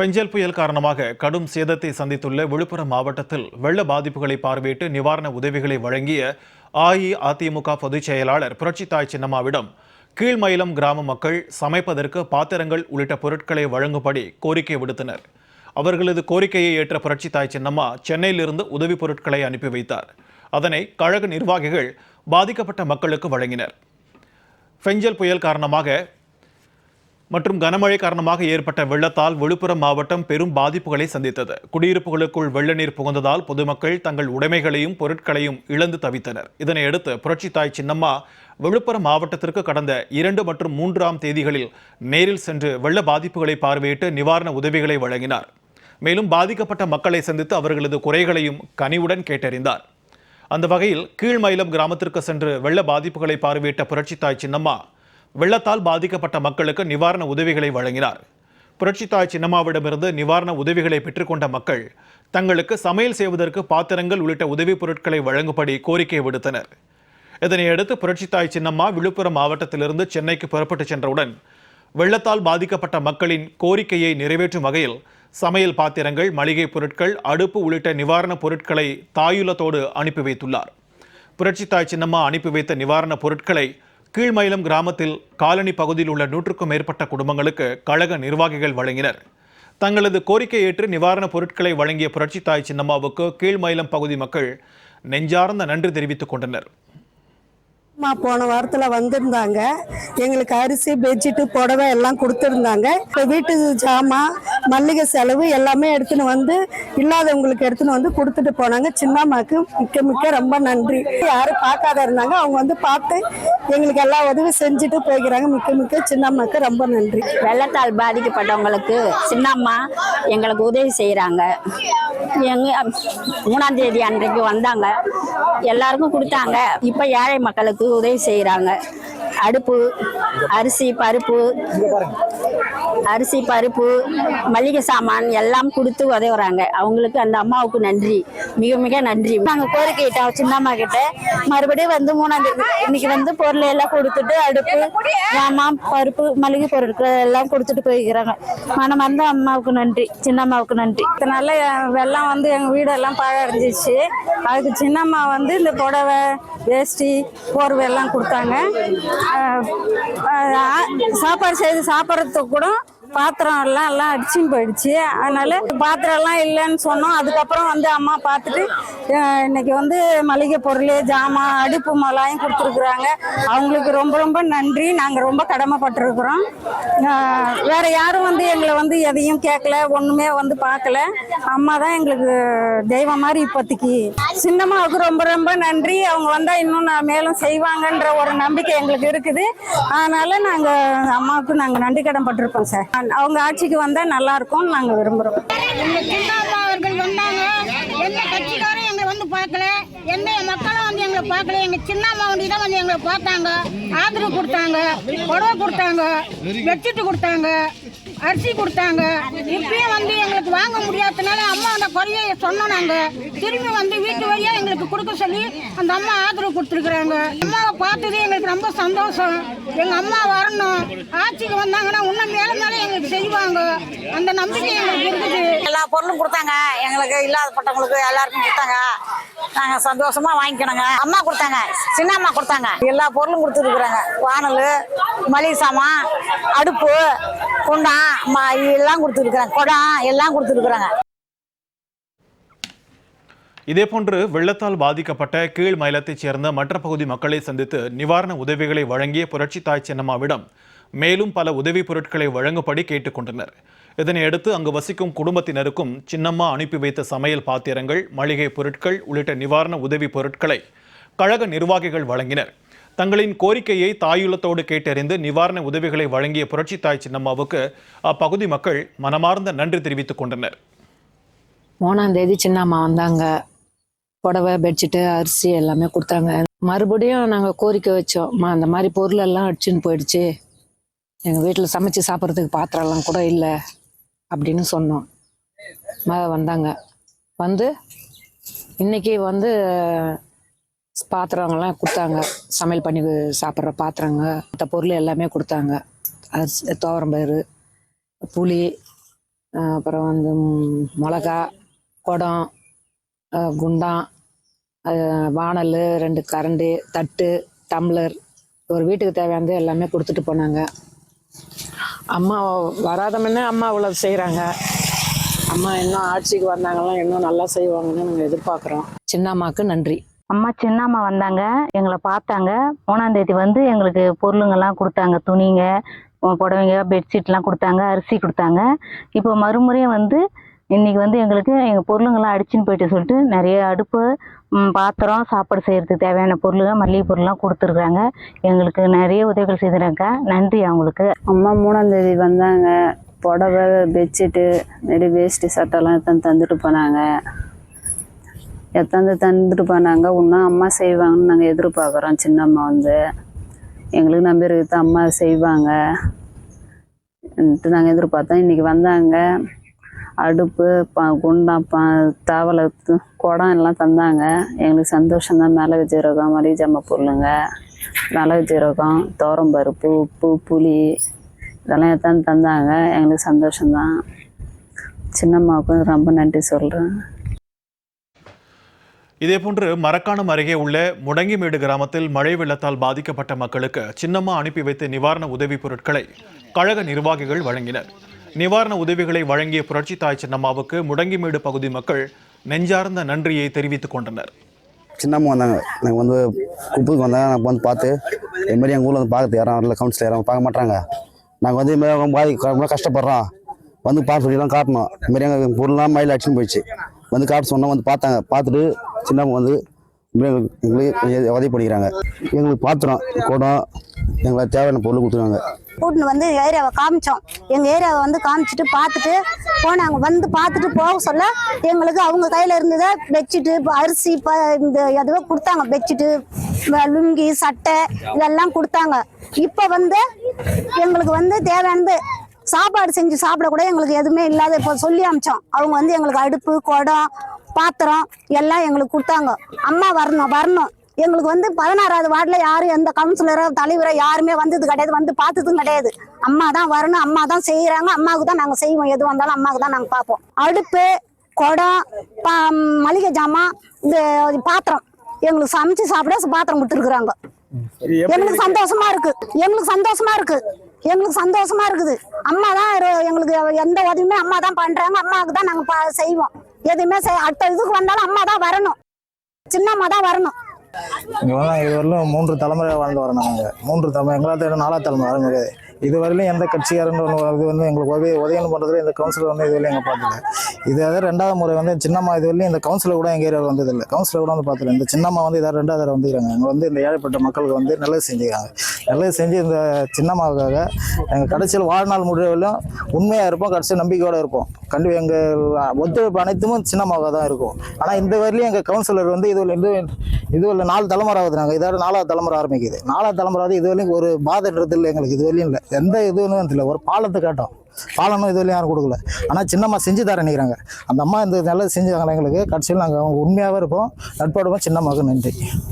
ஃபெஞ்சல் புயல் காரணமாக கடும் சேதத்தை சந்தித்துள்ள விழுப்புரம் மாவட்டத்தில் வெள்ள பாதிப்புகளை பார்வையிட்டு நிவாரண உதவிகளை வழங்கிய அஇஅதிமுக பொதுச் செயலாளர் புரட்சித்தாய் சின்னம்மாவிடம் கீழ்மயிலம் கிராம மக்கள் சமைப்பதற்கு பாத்திரங்கள் உள்ளிட்ட பொருட்களை வழங்கும்படி கோரிக்கை விடுத்தனர். அவர்களது கோரிக்கையை ஏற்ற புரட்சித்தாய் சின்னம்மா சென்னையிலிருந்து உதவிப் பொருட்களை அனுப்பி வைத்தார். அதனை கழக நிர்வாகிகள் பாதிக்கப்பட்ட மக்களுக்கு வழங்கினர். ஃபெஞ்சல் புயல் காரணமாக மற்றும் கனமழை காரணமாக ஏற்பட்ட வெள்ளத்தால் விழுப்புரம் மாவட்டம் பெரும் பாதிப்புகளை சந்தித்தது. குடியிருப்புகளுக்குள் வெள்ள நீர் புகுந்ததால் பொதுமக்கள் தங்கள் உடைமைகளையும் பொருட்களையும் இழந்து தவித்தனர். இதனையடுத்து புரட்சித்தாய் சின்னம்மா விழுப்புரம் மாவட்டத்திற்கு கடந்த இரண்டு மற்றும் மூன்றாம் தேதிகளில் நேரில் சென்று வெள்ள பாதிப்புகளை பார்வையிட்டு நிவாரண உதவிகளை வழங்கினார். மேலும் பாதிக்கப்பட்ட மக்களை சந்தித்து அவர்களது குறைகளையும் கனிவுடன் கேட்டறிந்தார். அந்த வகையில் கீழ்மயிலம் கிராமத்திற்கு சென்று வெள்ள பாதிப்புகளை பார்வையிட்ட புரட்சித்தாய் சின்னம்மா வெள்ளத்தால் பாதிக்கப்பட்ட மக்களுக்கு நிவாரண உதவிகளை வழங்கினார். புரட்சித்தாய் சின்னம்மாவிடமிருந்து நிவாரண உதவிகளை பெற்றுக்கொண்ட மக்கள் தங்களுக்கு சமையல் செய்வதற்கு பாத்திரங்கள் உள்ளிட்ட உதவிப் பொருட்களை வழங்கும்படி கோரிக்கை விடுத்தனர். இதனையடுத்து புரட்சித்தாய் சின்னம்மா விழுப்புரம் மாவட்டத்திலிருந்து சென்னைக்கு புறப்பட்டுச் சென்றவுடன் வெள்ளத்தால் பாதிக்கப்பட்ட மக்களின் கோரிக்கையை நிறைவேற்றும் வகையில் சமையல் பாத்திரங்கள் மளிகை பொருட்கள் அடுப்பு உள்ளிட்ட நிவாரணப் பொருட்களை தாயுலத்தோடு அனுப்பி வைத்துள்ளார். புரட்சித்தாய் சின்னம்மா அனுப்பி வைத்த நிவாரணப் பொருட்களை கீழ்மயிலம் கிராமத்தில் காலனி பகுதியில் உள்ள நூற்றுக்கும் மேற்பட்ட குடும்பங்களுக்கு கழக நிர்வாகிகள் வழங்கினர். தங்களது கோரிக்கை ஏற்று நிவாரணப் பொருட்களை வழங்கிய புரட்சி தாய் சின்னம்மாவுக்கு கீழ்மயிலம் பகுதி மக்கள் நெஞ்சார்ந்த நன்றி தெரிவித்துக் கொண்டனர். அம்மா போன வாரத்தில் வந்திருந்தாங்க. எங்களுக்கு அரிசி பெட்ஷீட்டு புடவை எல்லாம் கொடுத்துருந்தாங்க. இப்போ வீட்டு ஜாமான் மல்லிகை செலவு எல்லாமே எடுத்துன்னு வந்து இல்லாதவங்களுக்கு எடுத்துன்னு வந்து கொடுத்துட்டு போனாங்க. சின்னம்மாக்கு மிக்க மிக்க ரொம்ப நன்றி. யாரும் பார்க்காத இருந்தாங்க. அவங்க வந்து பார்த்து எங்களுக்கு எல்லா உதவி செஞ்சுட்டு போய்க்கிறாங்க. மிக்க மிக்க சின்னம்மாக்கு ரொம்ப நன்றி. வெள்ளத்தால் பாதிக்கப்பட்டவங்களுக்கு சின்னம்மா எங்களுக்கு உதவி செய்கிறாங்க எங்க மூணாம் தேதி அன்றைக்கு வந்தாங்க. எல்லாருக்கும் கொடுத்தாங்க. இப்போ ஏழை மக்களுக்கு உதவி செய்கிறாங்க அடுப்பு அரிசி பருப்பு அரிசி பருப்பு மளிகை சாமான் எல்லாம் கொடுத்து உதவுறாங்க. அவங்களுக்கு அந்த அம்மாவுக்கு நன்றி. மிக மிக நன்றி. நாங்கள் கோரிக்கையிட்டோம் சின்னம்மா கிட்ட. மறுபடியும் வந்து மூணாம் தேதி இன்னைக்கு வந்து பொருள் எல்லாம் கொடுத்துட்டு அடுப்பு ஜாமான் பருப்பு மளிகை பொருட்கள் எல்லாம் கொடுத்துட்டு போய்க்கிறாங்க. மனமார்ந்த அம்மாவுக்கு நன்றி. சின்னம்மாவுக்கு நன்றி. இதனால வெள்ளம் வந்து எங்கள் வீடெல்லாம் பாழடைஞ்சிச்சு. அதுக்கு சின்னம்மா வந்து இந்த புடவை வேஷ்டி போர்வை எல்லாம் கொடுத்தாங்க. சாப்பாடு செய்து சாப்பிட்றதுக்கு கூட பாத்திரம் எல்லாம் எல்லாம் அடிச்சுன்னு போயிடுச்சு. அதனால பாத்திரம் எல்லாம் இல்லைன்னு சொன்னோம். அதுக்கப்புறம் வந்து அம்மா பார்த்துட்டு இன்னைக்கு வந்து மளிகை பொருள் ஜாமான் அடுப்பு மலாயும் கொடுத்துருக்குறாங்க. அவங்களுக்கு ரொம்ப ரொம்ப நன்றி. நாங்கள் ரொம்ப கடமைப்பட்டிருக்கிறோம். வேற யாரும் வந்து எங்களை வந்து எதையும் கேட்கல ஒன்றுமே வந்து பார்க்கல அம்மா தான் எங்களுக்கு தெய்வம் மாதிரி இப்போதைக்கு. சின்னம்மாவுக்கு ரொம்ப ரொம்ப நன்றி. அவங்க வந்தால் இன்னும் நான் மேலும் செய்வாங்கன்ற ஒரு நம்பிக்கை எங்களுக்கு இருக்குது. அதனால நாங்கள் அம்மாவுக்கு நாங்கள் நன்றி கடன் பட்டிருப்போம் சார். அவங்க ஆட்சிக்கு வந்தால் நல்லா இருக்கும் நாங்கள் விரும்புகிறோம் எங்க சின்னம்மா அவர்கள் வந்தாங்க. எந்த கட்சிக்காரும் எங்களை வந்து பார்க்கல. எந்த மக்களும் வந்து எங்களை பார்க்கல. எங்க சின்னம்மா வந்து தான் வந்து எங்களை பார்த்தாங்க. ஆதரவு கொடுத்தாங்க. புடவை கொடுத்தாங்க. பெட்ஷீட்டு கொடுத்தாங்க. அரிசி கொடுத்தாங்க. இப்பயும் வந்து எங்களுக்கு வாங்க முடியாததுனால அம்மா அந்த குறைய சொன்னோம் நாங்க. திரும்பி வந்து வீட்டு வழியா எங்களுக்கு கொடுக்க சொல்லி அந்த அம்மா ஆதரவு கொடுத்துருக்குறாங்க. அம்மாவை பார்த்தது எங்களுக்கு ரொம்ப சந்தோஷம். எங்க அம்மா வரணும். ஆட்சிக்கு வந்தாங்கன்னா இன்னும் மேலே மேலே எங்களுக்கு செய்வாங்க. அந்த நம்பிக்கை எங்களுக்கு இருக்குது எல்லா பொருளும் கொடுத்தாங்க. எங்களுக்கு இல்லாதப்பட்டவங்களுக்கு எல்லாருக்கும் கொடுத்தாங்க. நாங்க சந்தோஷமா வாங்கிக்கணுங்க. அம்மா கொடுத்தாங்க. சின்ன அம்மா கொடுத்தாங்க. எல்லா பொருளும் கொடுத்துருக்குறாங்க வானல் மளிகை சாமான் அடுப்பு குண்டான் ம- எல்லாம் கொடுத்துருக்குறாங்க குடம் எல்லாம் கொடுத்துருக்குறாங்க இதேபோன்று வெள்ளத்தால் பாதிக்கப்பட்ட கீழ் மயிலத்தைச் சேர்ந்த மற்ற பகுதி மக்களை சந்தித்து நிவாரண உதவிகளை வழங்கிய புரட்சி தாய் சின்னம்மாவிடம் மேலும் பல உதவிப் பொருட்களை வழங்கும்படி கேட்டுக்கொண்டனர் இதனையடுத்து அங்கு வசிக்கும் குடும்பத்தினருக்கும் சின்னம்மா அனுப்பி வைத்த சமையல் பாத்திரங்கள் மளிகை பொருட்கள் உள்ளிட்ட நிவாரண உதவி பொருட்களை கழக நிர்வாகிகள் வழங்கினர். தங்களின் கோரிக்கையை தாயுள்ளத்தோடு கேட்டறிந்து நிவாரண உதவிகளை வழங்கிய புரட்சித்தாய் சின்னம்மாவுக்கு அப்பகுதி மக்கள் மனமார்ந்த நன்றி தெரிவித்துக் கொண்டனர். மூணாம் தேதி சின்னம்மா வந்தாங்க. புடவை பெட்ஷீட்டு அரிசி எல்லாமே கொடுத்தாங்க. மறுபடியும் நாங்கள் கோரிக்கை வச்சோம். அந்த மாதிரி பொருளெல்லாம் அடிச்சுன்னு போயிடுச்சு. எங்கள் வீட்டில் சமைச்சு சாப்பிட்றதுக்கு பாத்திரம்லாம் கூட இல்லை. அப்படின்னு சொன்னோம். ம வந்தாங்க. வந்து இன்னைக்கு வந்து பாத்திரங்கள்லாம் கொடுத்தாங்க. சமையல் பண்ணி சாப்பிட்ற பாத்திரங்க மற்ற பொருள் எல்லாமே கொடுத்தாங்க. அரிசி துவரம்பயிறு புளி அப்புறம் வந்து மிளகா குடம் குண்டான் வானல் வாணல் ரெண்டு கரண்டி தட்டு டம்ளர் ஒரு வீட்டுக்கு தேவையானது எல்லாமே கொடுத்துட்டு போனாங்க. அம்மா வராதமன்னே அம்மா இவ்வளோ செய்கிறாங்க அம்மா இன்னும் ஆட்சிக்கு வந்தாங்கன்னா இன்னும் நல்லா செய்வாங்கன்னு நாங்கள் எதிர்பார்க்குறோம். சின்னம்மாவுக்கு நன்றி. அம்மா சின்னம்மா வந்தாங்க எங்களை பார்த்தாங்க. மூணாம் தேதி வந்து எங்களுக்கு பொருளுங்கெல்லாம் கொடுத்தாங்க துணிங்க புடவைங்க பெட்ஷீட்லாம் கொடுத்தாங்க அரிசி கொடுத்தாங்க. இப்போ மறுமுறையும் வந்து இன்றைக்கி வந்து எங்களுக்கு எங்கள் பொருளுங்கள்லாம் அடிச்சுன்னு போயிட்டு சொல்லிட்டு நிறைய அடுப்பு பாத்திரம் சாப்பாடு செய்கிறதுக்கு தேவையான பொருளுங்க மல்லிகை பொருள்லாம் கொடுத்துருக்குறாங்க. எங்களுக்கு நிறைய உதவிகள் செய்துறாங்க நன்றி அவங்களுக்கு. அம்மா மூணாந்தேதி வந்தாங்க. புடவை பெட்ஷீட்டு நிறைய வேஷ்டி சட்டைலாம் எத்தனை தந்துட்டு போனாங்க. எத்தாந்து தந்துட்டு போனாங்க. இன்னும் அம்மா செய்வாங்கன்னு நாங்கள் எதிர்பார்க்குறோம். சின்னம்மா வந்து. எங்களுக்கு நம்பி இருக்குது அம்மா செய்வாங்க. நாங்கள் எதிர்பார்த்தோம். இன்றைக்கி வந்தாங்க. அடுப்பு ப குண்டான் ப தவளை குடம் எல்லாம் தந்தாங்க. எங்களுக்கு சந்தோஷம்தான். மிளகு ஜீரகம் மளிகை பொருளுங்க மிளகு ஜீரகம் துவரம்பருப்பு உப்பு புளி இதெல்லாம் எத்தான் தந்தாங்க. எங்களுக்கு சந்தோஷம்தான். சின்னம்மாவுக்கும் ரொம்ப நன்றி சொல்கிறேன் இதேபோன்று மரக்காணம் அருகே உள்ள முடங்கிமேடு கிராமத்தில் மழை வெள்ளத்தால் பாதிக்கப்பட்ட மக்களுக்கு சின்னம்மா அனுப்பி வைத்த நிவாரண உதவிப் பொருட்களை கழக நிர்வாகிகள் வழங்கினர். நிவாரண உதவிகளை வழங்கிய புரட்சி தாய் சின்னம்மாவுக்கு முடங்கிமேடு பகுதி மக்கள் நெஞ்சார்ந்த நன்றியை தெரிவித்துக் கொண்டனர். சின்னம்மா வந்தாங்க. எனக்கு வந்து குப்புக்கு வந்தாங்க. நான் வந்து பார்த்து இதுமாரி எங்கள் ஊரில் வந்து பார்க்கறது யாரும் வரல. கவுன்சிலர் யாரும் பார்க்க மாட்டாங்க. நாங்கள் வந்து இதுமாரி அவங்க பாதி கஷ்டப்படுறோம். வந்து பார்த்து சொல்லிலாம் காட்டணும். இதுமாரி எங்கள் பொருள்லாம் மயில் அடிச்சுன்னு போயிடுச்சு. வந்து காட்ட சொன்னால் வந்து பார்த்தாங்க. பார்த்துட்டு சின்னம்மா வந்து எங்களுக்கு உதவி பண்ணிக்கிறாங்க. எங்களுக்கு பாத்திரம் குடம் எங்களுக்கு தேவையான பொருள் கொடுத்துருவாங்க கூட்டின்னு வந்து ஏரியாவை காமிச்சோம். எங்கள் ஏரியாவை வந்து காமிச்சிட்டு பார்த்துட்டு போனாங்க. வந்து பார்த்துட்டு போக சொல்ல எங்களுக்கு அவங்க கையில் இருந்ததை பெட்ஷீட்டு அரிசி ப இந்த எதுவோ கொடுத்தாங்க. பெட்ஷீட்டு லுங்கி சட்டை இதெல்லாம் கொடுத்தாங்க. இப்போ வந்து எங்களுக்கு வந்து தேவையானது சாப்பாடு செஞ்சு சாப்பிட கூட எங்களுக்கு எதுவுமே இல்லாத இப்போ சொல்லி அமிச்சோம். அவங்க வந்து எங்களுக்கு அடுப்பு குடம் பாத்திரம் எல்லாம் எங்களுக்கு கொடுத்தாங்க. அம்மா வரணும் வரணும். எங்களுக்கு வந்து பதினாறாவது வார்டில் யாரும் எந்த கவுன்சிலரோ தலைவரோ யாருமே வந்தது கிடையாது. வந்து பார்த்ததும் கிடையாது. அம்மா தான் வரணும் அம்மா தான் செய்கிறாங்க அம்மாவுக்கு தான் நாங்கள் செய்வோம். எது வந்தாலும் அம்மாவுக்கு தான் நாங்கள் பார்ப்போம். அடுப்பு குடம் பா மளிகை ஜாமான் இந்த பாத்திரம். எங்களுக்கு சமைச்சு சாப்பிட பாத்திரம் கொடுத்துருக்குறாங்க. எங்களுக்கு சந்தோஷமா இருக்கு. எங்களுக்கு சந்தோஷமா இருக்கு. எங்களுக்கு சந்தோஷமா இருக்குது. அம்மா தான் எங்களுக்கு எந்த உதவியுமே அம்மா தான் பண்றாங்க. அம்மாவுக்கு தான் நாங்க பா- செய்வோம். எதுவுமே அடுத்த இதுக்கு வந்தாலும் அம்மா தான் வரணும். சின்ன அம்மா தான் வரணும். இங்கே வந்து இது மூன்று தலைமுறை வாழ்ந்து வரோம் நாங்கள் மூன்று தலைமுறை எங்களால் தேவை நாலாவது தலைமுறை வர முடியாது இது வரையிலும் எந்த கட்சிக்காரன் இது வந்து எங்களுக்கு உதவி உதவின்னு பண்ணுறதுல இந்த கவுன்சிலர் வந்து இதுவரையும் எங்கள் பார்த்ததில்ல இது அதாவது ரெண்டாவது முறை வந்து சின்னம்மா இதுவரையும் இந்த கவுன்சிலர் கூட எங்கள் ஏரியாவில் வந்ததில்லை கவுன்சிலர் கூட வந்து பார்த்ததில்ல இந்த சின்னம்மா வந்து இதாக ரெண்டாவது தடவை வந்துக்கிறாங்க இங்கே வந்து இந்த ஏழைப்பட்ட மக்களுக்கு வந்து நல்லது செஞ்சுக்கிறாங்க நல்லது செஞ்சு இந்த சின்னம்மாவுக்காக எங்கள் கடைசியில் வாழ்நாள் முடிவிலும் உண்மையாக இருப்போம் கடைசியில் நம்பிக்கையோடு இருப்போம். கண்டிப்பாக எங்கள் ஒத்துழைப்பு அனைத்தும் சின்னம்மாவாக தான் இருக்கும். ஆனால் இந்த வரையிலும் எங்கள் கவுன்சிலர் வந்து இது இது இது இல்லை நாலு தலைமுறை ஆகுது நாங்கள் இதோட நாலாவது தலைமுறை ஆரம்பிக்குது. நாலாவது தலைமுறை ஆகுது இது வரையும் ஒரு பாதைன்றது இல்லை எங்களுக்கு. இது வரையும் இல்லை. எந்த இதுவும் இல்லை ஒரு பாலத்தை கேட்டோம். பாலனும் இது வரையும் யாரும் கொடுக்கல. ஆனால் சின்னம்மா செஞ்சு தர நினைக்கிறாங்க. அந்த அம்மா இந்த நல்லது செஞ்சாங்க எங்களுக்கு? கடைசியில் நாங்கள் அவங்க உண்மையாகவே இருப்போம். நட்பாடுவோம் சின்னம்மாவுக்கு நன்றி.